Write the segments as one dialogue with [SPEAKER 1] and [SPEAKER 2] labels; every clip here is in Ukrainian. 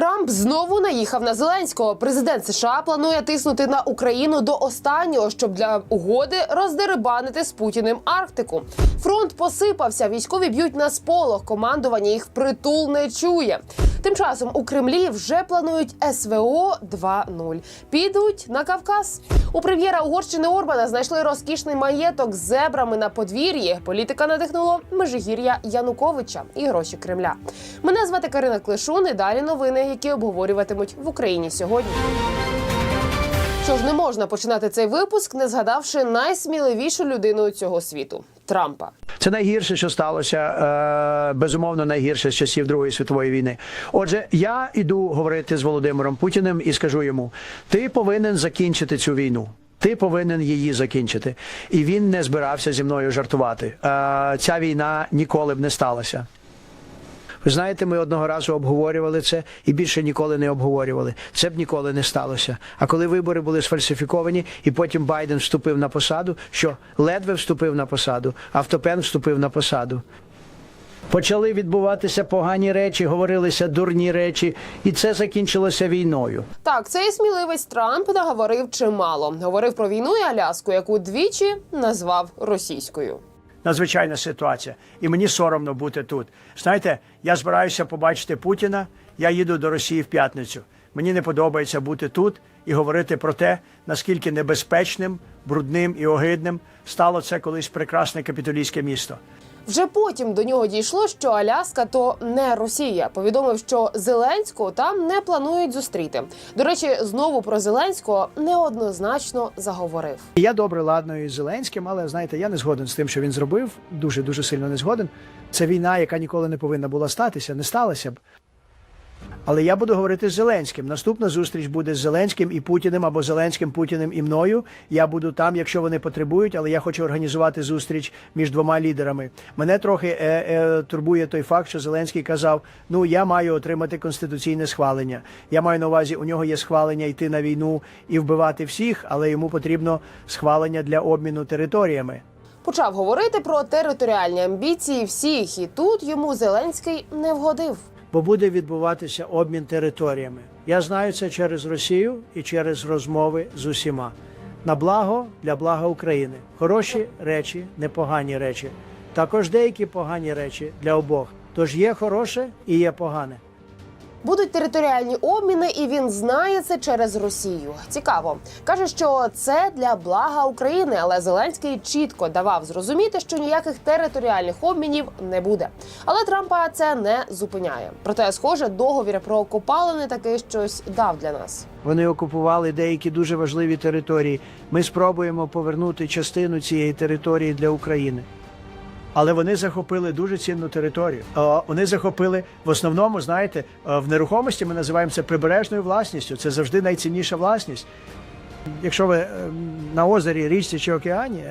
[SPEAKER 1] Трамп знову наїхав на Зеленського. Президент США планує тиснути на Україну до останнього, щоб для угоди роздерибанити з Путіним Арктику. Фронт посипався. Військові б'ють на сполох. Командування їх впритул не чує. Тим часом у Кремлі вже планують СВО 2.0. Підуть на Кавказ. У прем'єра Угорщини Орбана знайшли розкішний маєток з зебрами на подвір'ї. Політика надихнуло Межигір'я Януковича і гроші Кремля. Мене звати Карина Клишун. І далі новини, які обговорюватимуть в Україні сьогодні. Що ж не можна починати цей випуск, не згадавши найсміливішу людину цього світу Трампа.
[SPEAKER 2] Це найгірше, що сталося, е, безумовно, найгірше з часів Другої світової війни. Отже, я іду говорити з Володимиром Путіним і скажу йому: ти повинен закінчити цю війну. Ти повинен її закінчити. І він не збирався зі мною жартувати. Е, ця війна ніколи б не сталася. Ви знаєте, ми одного разу обговорювали це і більше ніколи не обговорювали. Це б ніколи не сталося. А коли вибори були сфальсифіковані, і потім Байден вступив на посаду, що ледве вступив на посаду, автопен вступив на посаду. Почали відбуватися погані речі, говорилися дурні речі, і це закінчилося війною.
[SPEAKER 1] Так, цей сміливець Трамп наговорив чимало. Говорив про війну і Аляску, яку двічі назвав російською.
[SPEAKER 2] Надзвичайна ситуація, і мені соромно бути тут. Знаєте, я збираюся побачити Путіна. Я їду до Росії в п'ятницю. Мені не подобається бути тут і говорити про те, наскільки небезпечним, брудним і огидним стало це колись прекрасне капітолійське місто.
[SPEAKER 1] Вже потім до нього дійшло, що Аляска то не Росія. Повідомив, що Зеленського там не планують зустріти. До речі, знову про Зеленського неоднозначно заговорив.
[SPEAKER 2] Я добре ладно із Зеленським, але знаєте, я не згоден з тим, що він зробив. Дуже дуже сильно не згоден. Це війна, яка ніколи не повинна була статися, не сталася б. Але я буду говорити з Зеленським. Наступна зустріч буде з Зеленським і Путіним або Зеленським, Путіним і мною. Я буду там, якщо вони потребують, але я хочу організувати зустріч між двома лідерами. Мене трохи е, е, турбує той факт, що Зеленський казав: ну я маю отримати конституційне схвалення. Я маю на увазі, у нього є схвалення йти на війну і вбивати всіх, але йому потрібно схвалення для обміну територіями.
[SPEAKER 1] Почав говорити про територіальні амбіції всіх, і тут йому Зеленський не вгодив.
[SPEAKER 2] Бо буде відбуватися обмін територіями. Я знаю це через Росію і через розмови з усіма. На благо для блага України. Хороші речі, непогані речі. Також деякі погані речі для обох. Тож є хороше і є погане.
[SPEAKER 1] Будуть територіальні обміни, і він знає це через Росію. Цікаво каже, що це для блага України, але Зеленський чітко давав зрозуміти, що ніяких територіальних обмінів не буде. Але Трампа це не зупиняє. Проте, схоже, договір про копалини таки щось дав для нас.
[SPEAKER 2] Вони окупували деякі дуже важливі території. Ми спробуємо повернути частину цієї території для України. Але вони захопили дуже цінну територію. Е, Вони захопили в основному, знаєте, е, в нерухомості ми називаємо це прибережною власністю. Це завжди найцінніша власність. Якщо ви е, на озері, річці чи океані,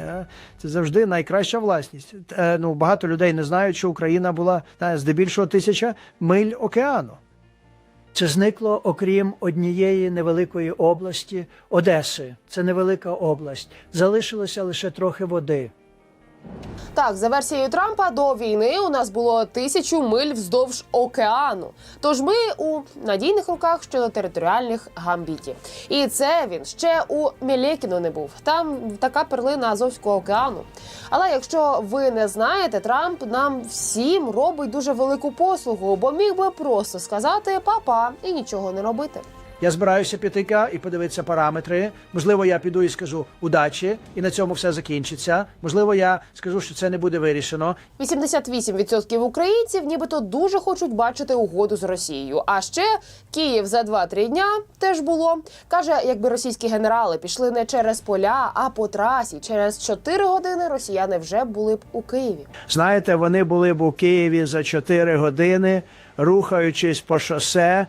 [SPEAKER 2] це завжди найкраща власність. Ну багато людей не знають, що Україна була здебільшого тисяча миль океану. Це зникло окрім однієї невеликої області Одеси. Це невелика область. Залишилося лише трохи води.
[SPEAKER 1] Так, за версією Трампа до війни у нас було тисячу миль вздовж океану. Тож ми у надійних руках щодо територіальних гамбітів. І це він ще у Мєлєкіно не був. Там така перлина Азовського океану. Але якщо ви не знаєте, Трамп нам всім робить дуже велику послугу, бо міг би просто сказати папа і нічого не робити.
[SPEAKER 2] Я збираюся піти і подивитися параметри. Можливо, я піду і скажу удачі, і на цьому все закінчиться. Можливо, я скажу, що це не буде вирішено.
[SPEAKER 1] 88% українців нібито дуже хочуть бачити угоду з Росією. А ще Київ за 2-3 дня теж було. Каже, якби російські генерали пішли не через поля, а по трасі. Через 4 години росіяни вже були б у Києві.
[SPEAKER 2] Знаєте, вони були б у Києві за 4 години, рухаючись по шосе.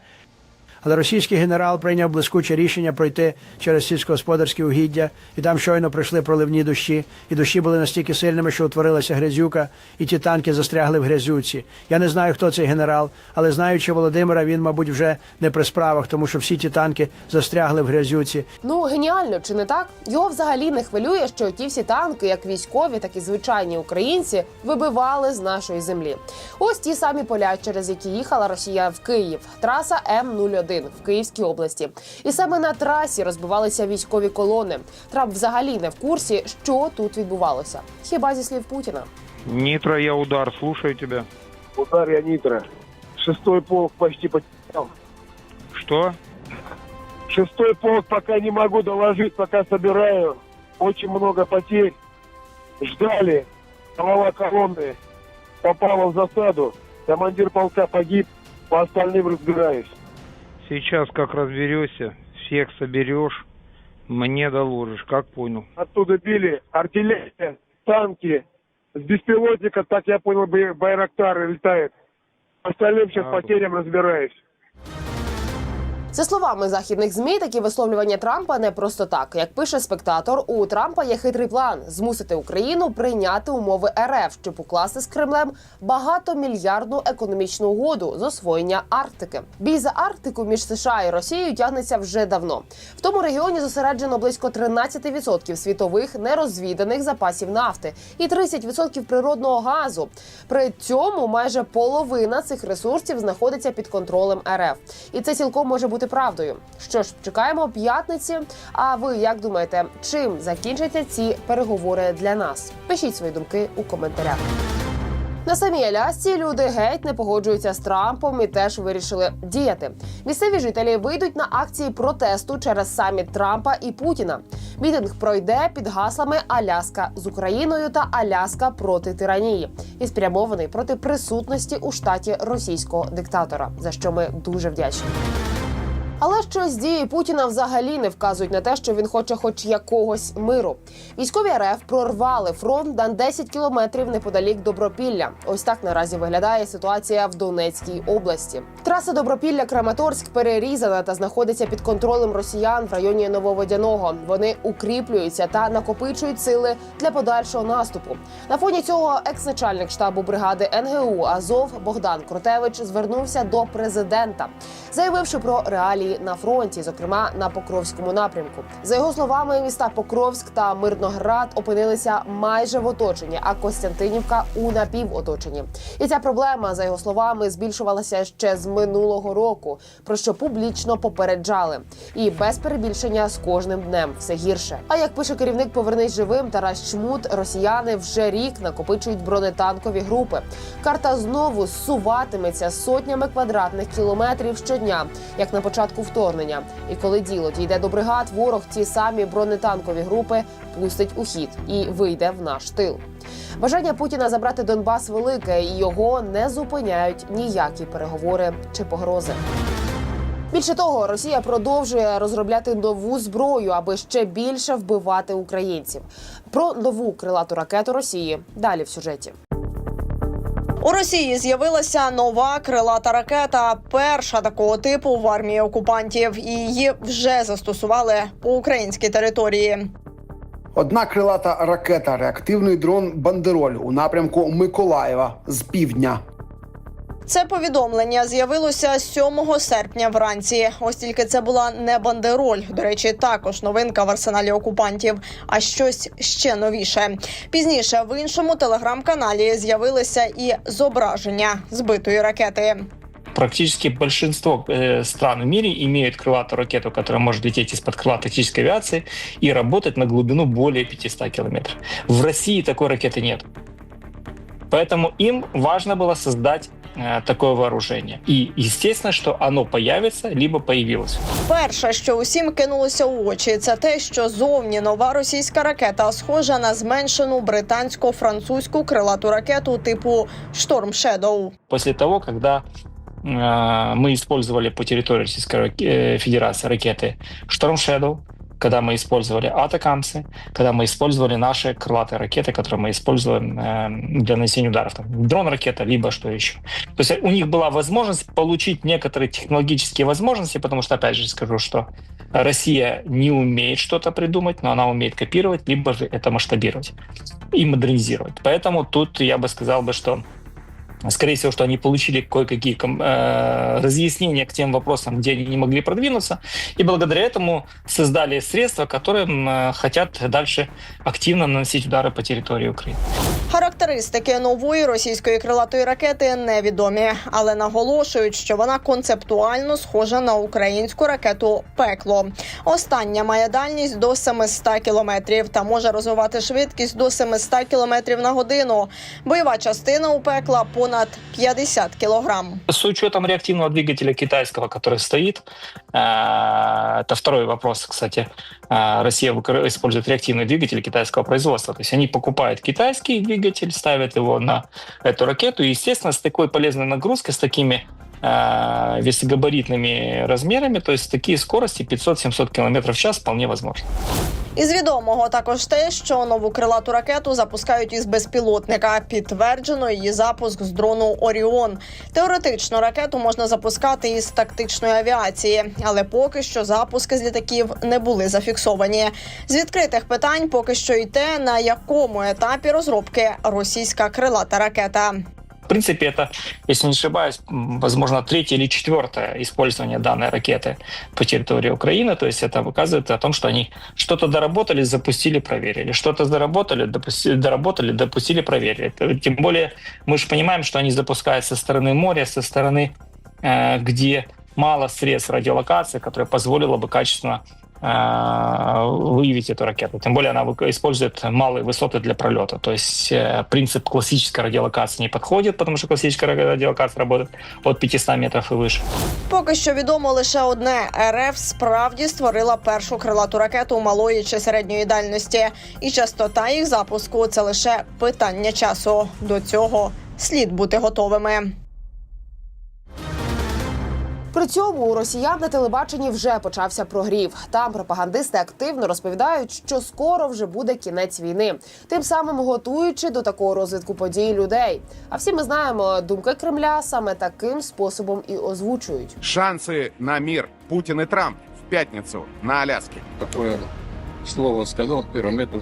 [SPEAKER 2] Але російський генерал прийняв блискуче рішення пройти через сільськогосподарські угіддя, і там щойно прийшли проливні дощі, і дощі були настільки сильними, що утворилася грязюка, і ті танки застрягли в грязюці. Я не знаю, хто цей генерал, але знаючи Володимира, він, мабуть, вже не при справах, тому що всі ті танки застрягли в грязюці.
[SPEAKER 1] Ну геніально, чи не так? Його взагалі не хвилює, що ті всі танки, як військові, так і звичайні українці, вибивали з нашої землі. Ось ті самі поля, через які їхала Росія в Київ. Траса М-01 в Київській області. І саме на трасі розбивалися військові колони. Трамп взагалі не в курсі, що тут відбувалося. Хіба зі слів Путіна?
[SPEAKER 3] Нитро, я удар, слушаю тебя.
[SPEAKER 4] Удар я нитро. Шестой полк почти потерял.
[SPEAKER 3] Что?
[SPEAKER 4] Шестой полк пока не могу доложить, пока собираю. Очень много потерь. Ждали. Голова колонны попала в засаду. Командир полка погиб. По остальным разбираюсь.
[SPEAKER 3] Сейчас как разберешься, всех соберешь, мне доложишь, как понял.
[SPEAKER 4] Оттуда били артиллерия, танки. С беспилотника, так я понял, бай- Байрактар летает. Остальным сейчас
[SPEAKER 3] А.
[SPEAKER 4] потерям разбираюсь.
[SPEAKER 1] За словами західних змі, такі висловлювання Трампа не просто так. Як пише спектатор, у Трампа є хитрий план змусити Україну прийняти умови РФ, щоб укласти з Кремлем багатомільярдну економічну угоду з освоєння Арктики. Бій за Арктику між США і Росією тягнеться вже давно. В тому регіоні зосереджено близько 13% світових нерозвіданих запасів нафти і 30% природного газу. При цьому майже половина цих ресурсів знаходиться під контролем РФ, і це цілком може бути правдою. Що ж, чекаємо п'ятниці. А ви як думаєте, чим закінчаться ці переговори для нас? Пишіть свої думки у коментарях. На самій Алясці люди геть не погоджуються з Трампом і теж вирішили діяти. Місцеві жителі вийдуть на акції протесту через саміт Трампа і Путіна. Мітинг пройде під гаслами Аляска з Україною та Аляска проти тиранії і спрямований проти присутності у штаті російського диктатора, за що ми дуже вдячні. Але щось дії Путіна взагалі не вказують на те, що він хоче хоч якогось миру. Військові РФ прорвали фронт на 10 кілометрів неподалік Добропілля. Ось так наразі виглядає ситуація в Донецькій області. Траса Добропілля Краматорськ перерізана та знаходиться під контролем росіян в районі Нововодяного. Вони укріплюються та накопичують сили для подальшого наступу. На фоні цього екс-начальник штабу бригади НГУ Азов Богдан Кротевич звернувся до президента, заявивши про реалії на фронті, зокрема на Покровському напрямку. За його словами, міста Покровськ та Мирноград опинилися майже в оточенні, а Костянтинівка у напівоточенні. І ця проблема, за його словами, збільшувалася ще з минулого року, про що публічно попереджали. І без перебільшення з кожним днем все гірше. А як пише керівник Повернись живим Тарас Чмут, росіяни вже рік накопичують бронетанкові групи. Карта знову зсуватиметься сотнями квадратних кілометрів щодня, як на початку вторгнення. І коли діло дійде до бригад, ворог ці самі бронетанкові групи пустить у хід і вийде в наш тил. Бажання Путіна забрати Донбас велике, і його не зупиняють ніякі переговори чи погрози. Більше того, Росія продовжує розробляти нову зброю, аби ще більше вбивати українців. Про нову крилату ракету Росії далі в сюжеті.
[SPEAKER 5] У Росії з'явилася нова крилата ракета, перша такого типу в армії окупантів. І її вже застосували по українській території.
[SPEAKER 6] Одна крилата ракета, реактивний дрон Бандероль у напрямку Миколаєва з півдня.
[SPEAKER 5] Це повідомлення з'явилося 7 серпня вранці. Ось тільки це була не бандероль. До речі, також новинка в арсеналі окупантів, а щось ще новіше. Пізніше в іншому телеграм-каналі з'явилися і зображення збитої ракети.
[SPEAKER 7] Практически большинство э, стран в мире имеют крылатую ракету, которая может лететь из-под крыла тактической авиации и работать на глубину более 500 километров. В России такой ракеты нет. Поэтому им важно было создать э, такое вооружение. И естественно, что оно появится, либо появилось.
[SPEAKER 5] Перше, що усім кинулося у очі, це те, що зовні нова російська ракета схожа на зменшену британсько-французьку крилату ракету типу Шторм Shadow.
[SPEAKER 7] После того, когда э, мы использовали по территории Российской рак- э, Федерации ракеты Storm Shadow, когда мы использовали атакамсы, когда мы использовали наши крылатые ракеты, которые мы используем э, для нанесения ударов. Там, дрон-ракета, либо что еще. То есть у них была возможность получить некоторые технологические возможности, потому что, опять же, скажу, что Россия не умеет что-то придумать, но она умеет копировать, либо же это масштабировать и модернизировать. Поэтому тут я бы сказал бы, что Скорее всего, что они получили кое-какие ком- э, разъяснения к тем вопросам, где они не могли продвинуться, и благодаря этому создали средства, которым э, хотят дальше активно наносить удары по территории Украины.
[SPEAKER 5] Характеристики нової російської крилатої ракети невідомі, але наголошують, що вона концептуально схожа на українську ракету Пекло. Остання має дальність до 700 кілометрів та може розвивати швидкість до 700 кілометрів на годину. Бойова частина у пекла понад 50 кілограм.
[SPEAKER 7] С учетом реактивного двигателя китайского, который стоит, э, это второй вопрос, кстати, э, Россия использует реактивный двигатель китайского производства. То есть они покупают китайский двигатель, ставят его на эту ракету, и, естественно, с такой полезной нагрузкой, с такими э, весогабаритными размерами, то есть такие скорости 500-700 км в час вполне возможно.
[SPEAKER 5] Із відомого також те, що нову крилату ракету запускають із безпілотника. Підтверджено її запуск з дрону Оріон. Теоретично ракету можна запускати із тактичної авіації, але поки що запуски з літаків не були зафіксовані. З відкритих питань поки що й те, на якому етапі розробки російська крилата ракета.
[SPEAKER 7] Принципе, это, если не ошибаюсь, возможно, третье или четвертое использование данной ракеты по территории Украины. То есть это показывает о том, что они что-то доработали, запустили, проверили. Что-то доработали, допустили, доработали, допустили, проверили. Тем более мы же понимаем, что они запускают со стороны моря, со стороны, э, где мало средств радиолокации, которое позволило бы качественно выявить эту ракету. Тем более она вы- использует малые высоты для пролета. То есть э, принцип классической радиолокации не подходит, потому что классическая радиолокация работает от 500 метров и выше.
[SPEAKER 5] Поки що відомо лише одне: РФ справді створила першу крилату ракету малої чи середньої дальності, і частота їх запуску це лише питання часу. До цього слід бути готовими.
[SPEAKER 1] При цьому у росіян на телебаченні вже почався прогрів. Там пропагандисти активно розповідають, що скоро вже буде кінець війни, тим самим готуючи до такого розвитку подій людей. А всі ми знаємо, думки Кремля саме таким способом і озвучують.
[SPEAKER 8] Шансы на мир Путин и Трамп в пятницу на Аляске.
[SPEAKER 9] такое слово сказал, первым это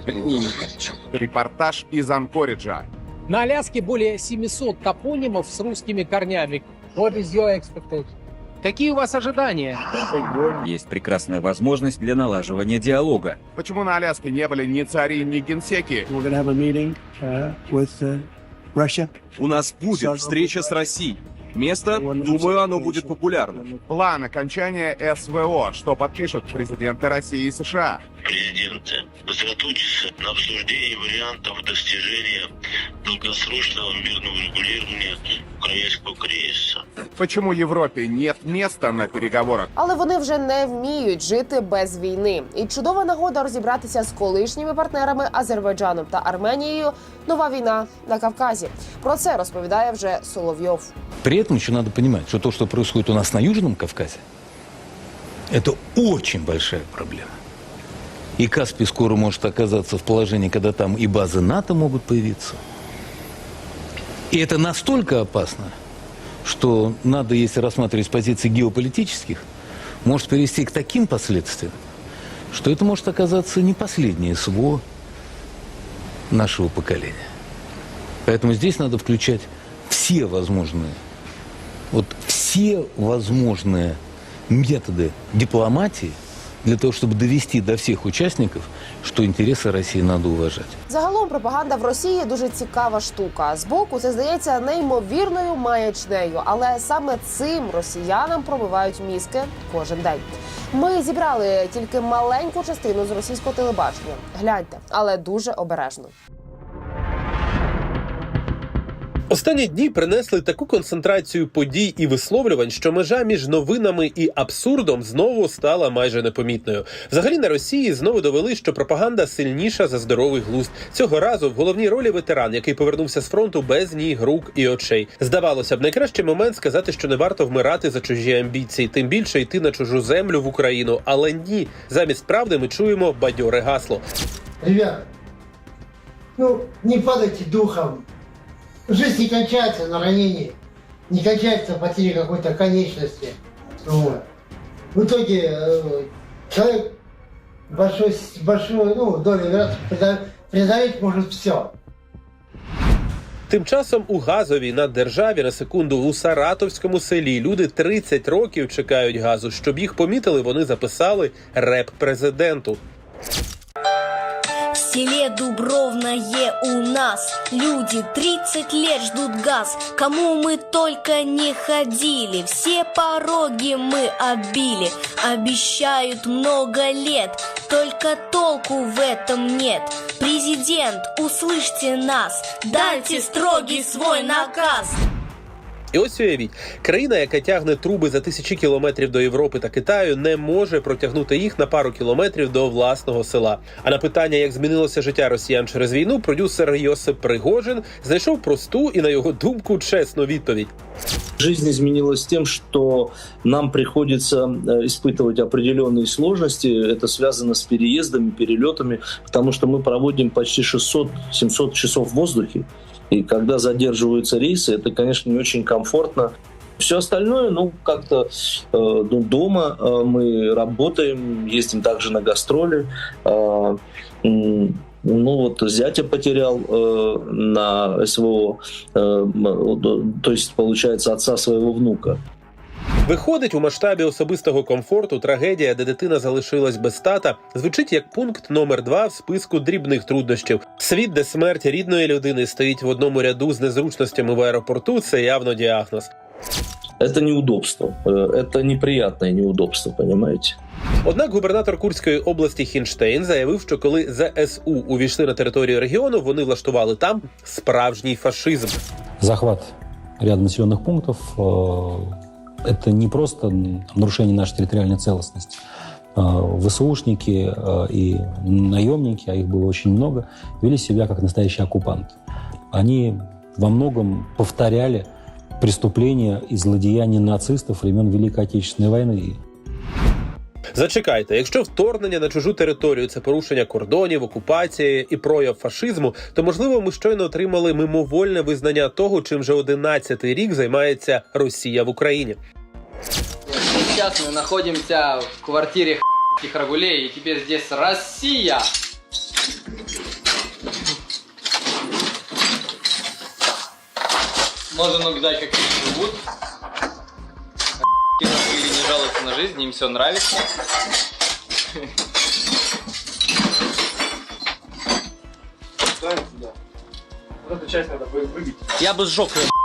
[SPEAKER 8] Репортаж из Анкориджа.
[SPEAKER 10] На Аляске более 700 топонимов с русскими корнями. What is your expectation? Какие у вас ожидания?
[SPEAKER 11] Есть прекрасная возможность для налаживания диалога.
[SPEAKER 8] Почему на Аляске не были ни цари, ни генсеки?
[SPEAKER 12] У нас будет встреча с Россией. Место, думаю, оно будет популярным.
[SPEAKER 8] План окончания СВО, что подпишут президенты России и США.
[SPEAKER 13] президенты сосредоточиться на обсуждении вариантов достижения долгосрочного мирного регулирования украинского кризиса.
[SPEAKER 8] Почему Европе нет места на переговорах?
[SPEAKER 1] Але вони вже не вміють жити без війни. І чудова нагода розібратися з колишніми партнерами Азербайджаном та Арменією. Нова війна на Кавказі. Про це розповідає вже Соловйов.
[SPEAKER 14] При этом еще надо понимать, что то, что происходит у нас на Южном Кавказе, это очень большая проблема. И Каспий скоро может оказаться в положении, когда там и базы НАТО могут появиться. И это настолько опасно, что надо, если рассматривать с позиции геополитических, может привести к таким последствиям, что это может оказаться не последнее СВО нашего поколения. Поэтому здесь надо включать все возможные, вот все возможные методы дипломатии для того, щоб довести до всіх учасників, що інтереси Росії треба уважати.
[SPEAKER 1] Загалом пропаганда в Росії дуже цікава штука. Збоку це здається неймовірною маячнею, але саме цим росіянам пробивають мізки кожен день. Ми зібрали тільки маленьку частину з російського телебачення. Гляньте, але дуже обережно.
[SPEAKER 15] Останні дні принесли таку концентрацію подій і висловлювань, що межа між новинами і абсурдом знову стала майже непомітною. Взагалі на Росії знову довели, що пропаганда сильніша за здоровий глузд. Цього разу в головній ролі ветеран, який повернувся з фронту без ніг, рук і очей. Здавалося б, найкращий момент сказати, що не варто вмирати за чужі амбіції, тим більше йти на чужу землю в Україну. Але ні, замість правди ми чуємо бадьоре гасло.
[SPEAKER 16] Ребят, ну не падайте духом. Жизнь не кончается на ранении, не кончается потерей какой-то конечности. Вот. В итоге э, человек большой, большой, ну, долей вероятности преда- может все.
[SPEAKER 15] Тим часом у газовій наддержаві на секунду у саратовському селі люди 30 років чекають газу. Щоб їх помітили, вони записали реп президенту.
[SPEAKER 17] Селе Дубровное у нас люди 30 лет ждут газ. Кому мы только не ходили, все пороги мы обили. Обещают много лет, только толку в этом нет. Президент, услышьте нас, дайте строгий свой наказ.
[SPEAKER 15] І ось уявіть, країна, яка тягне труби за тисячі кілометрів до Європи та Китаю, не може протягнути їх на пару кілометрів до власного села. А на питання, як змінилося життя росіян через війну, продюсер Йосип Пригожин знайшов просту і на його думку чесну відповідь.
[SPEAKER 18] Жизнь изменилась тем, что нам приходится э, испытывать определенные сложности. Это связано с переездами, перелетами, потому что мы проводим почти 600-700 часов в воздухе. И когда задерживаются рейсы, это, конечно, не очень комфортно. Все остальное, ну, как-то э, ну, дома э, мы работаем, ездим также на гастроли. Э, ну вот зятя потерял э, на СВО, э, м, то есть, получается, отца своего внука.
[SPEAKER 15] Виходить, у масштабі особистого комфорту трагедія, де дитина залишилась без тата, звучить як пункт номер два в списку дрібних труднощів. Світ, де смерть рідної людини стоїть в одному ряду з незручностями в аеропорту, це явно діагноз.
[SPEAKER 18] Это неудобство, э, это неприятное неудобство, понимаете?
[SPEAKER 15] Однак губернатор Курської області Хінштейн заявив, що коли ЗСУ увійшли на територію регіону, вони влаштували там справжній фашизм.
[SPEAKER 19] захват ряда населенных пунктов э, это не просто нарушение нашей территориальной целостности. Э, ВСУшники э, и наемники, а их было очень много, вели себя как настоящие оккупанты. Они во многом повторяли преступления и злодеяния нацистов времен Великой Отечественной войны.
[SPEAKER 15] Зачекайте, якщо вторгнення на чужу територію це порушення кордонів, окупація і прояв фашизму, то можливо ми щойно отримали мимовольне визнання того, чим вже 11-й рік займається Росія в Україні.
[SPEAKER 20] Сейчас мы находимся в квартире этих рагулей, и теперь здесь Россия. Можно наблюдать, как они живут. Или не жалуются на жизнь, им все нравится.
[SPEAKER 12] Вот эту часть надо выбить.
[SPEAKER 20] Я бы сжег ее.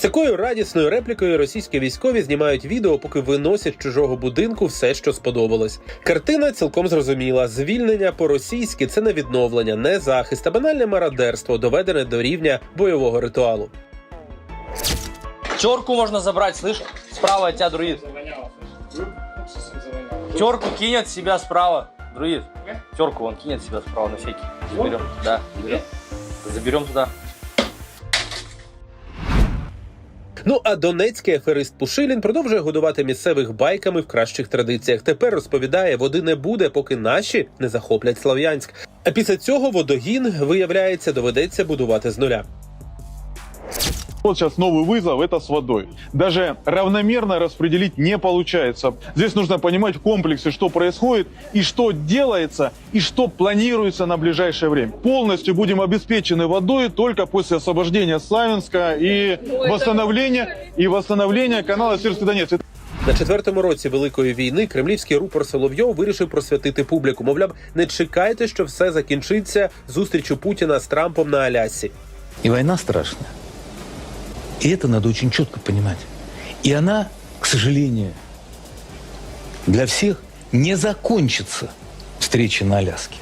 [SPEAKER 15] Такою радісною реплікою російські військові знімають відео, поки виносять з чужого будинку все, що сподобалось. Картина цілком зрозуміла: звільнення по-російськи це не відновлення, не захист, а банальне мародерство, доведене до рівня бойового ритуалу.
[SPEAKER 20] Терку можно забрать, слышь? Справа тебя друид. Терку кинет себя справа. Друид. Терку он кинет себя справа на всякий. Заберем. Да, заберем. Заберем туда.
[SPEAKER 15] Ну а донецький аферист Пушилін продовжує годувати місцевих байками в кращих традиціях. Тепер розповідає, води не буде, поки наші не захоплять Слов'янськ. А після цього водогін, виявляється, доведеться будувати з нуля.
[SPEAKER 21] Вот сейчас новый вызов, это с водой. Даже равномерно распределить не получается. Здесь нужно понимать в комплексе, что происходит, и что делается, и что планируется на ближайшее время. Полностью будем обеспечены водой только после освобождения Славянска и восстановления, и восстановления канала Северский-Донец.
[SPEAKER 15] На четвертому році великої війни кремлівський рупор Соловйов вирішив просвятити публіку. Мовляв, не чекайте, що все закінчиться зустрічю Путіна з Трампом на Алясі.
[SPEAKER 14] И война страшная. И это надо очень четко понимать. И она, к сожалению, для всех не закончится встречей на Аляске.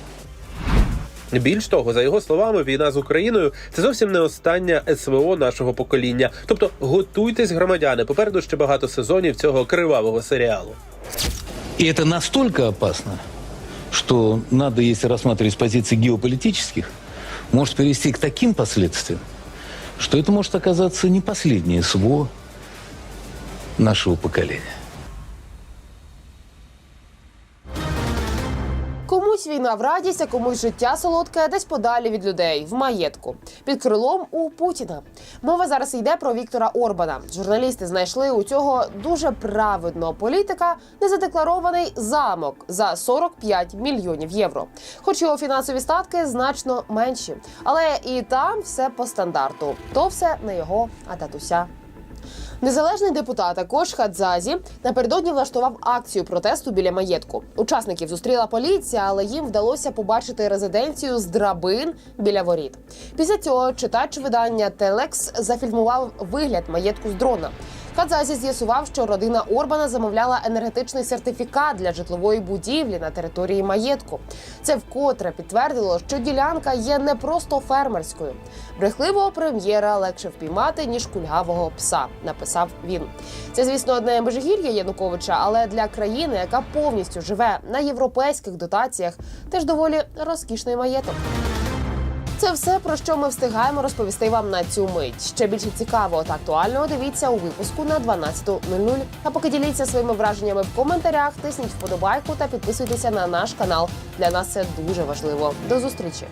[SPEAKER 15] Більш того, за його словами, війна з Україною це зовсім не остання СВО нашого покоління. Тобто готуйтесь, громадяни. Попереду ще багато сезонів цього кривавого серіалу.
[SPEAKER 14] И это настолько опасно, что надо, если рассматривать с позиций геополитических, может привести к таким последствиям, что это может оказаться не последнее СВО нашего поколения.
[SPEAKER 1] Комусь війна в радість, а комусь життя солодке десь подалі від людей в маєтку під крилом у Путіна. Мова зараз йде про Віктора Орбана. Журналісти знайшли у цього дуже праведного політика незадекларований замок за 45 мільйонів євро. Хоч його фінансові статки значно менші, але і там все по стандарту. То все не його, а татуся. Незалежний депутат також Хадзазі напередодні влаштував акцію протесту біля маєтку. Учасників зустріла поліція, але їм вдалося побачити резиденцію з драбин біля воріт. Після цього читач видання Телекс зафільмував вигляд маєтку з дрона. Хадзазі з'ясував, що родина Орбана замовляла енергетичний сертифікат для житлової будівлі на території маєтку. Це вкотре підтвердило, що ділянка є не просто фермерською. Брехливого прем'єра легше впіймати ніж кульгавого пса. Написав він. Це, звісно, одне межигір'я Януковича, але для країни, яка повністю живе на європейських дотаціях, теж доволі розкішний маєток. Це все про що ми встигаємо розповісти вам на цю мить. Ще більше цікавого та актуального дивіться у випуску на 12.00. А поки діліться своїми враженнями в коментарях, тисніть вподобайку та підписуйтеся на наш канал. Для нас це дуже важливо. До зустрічі.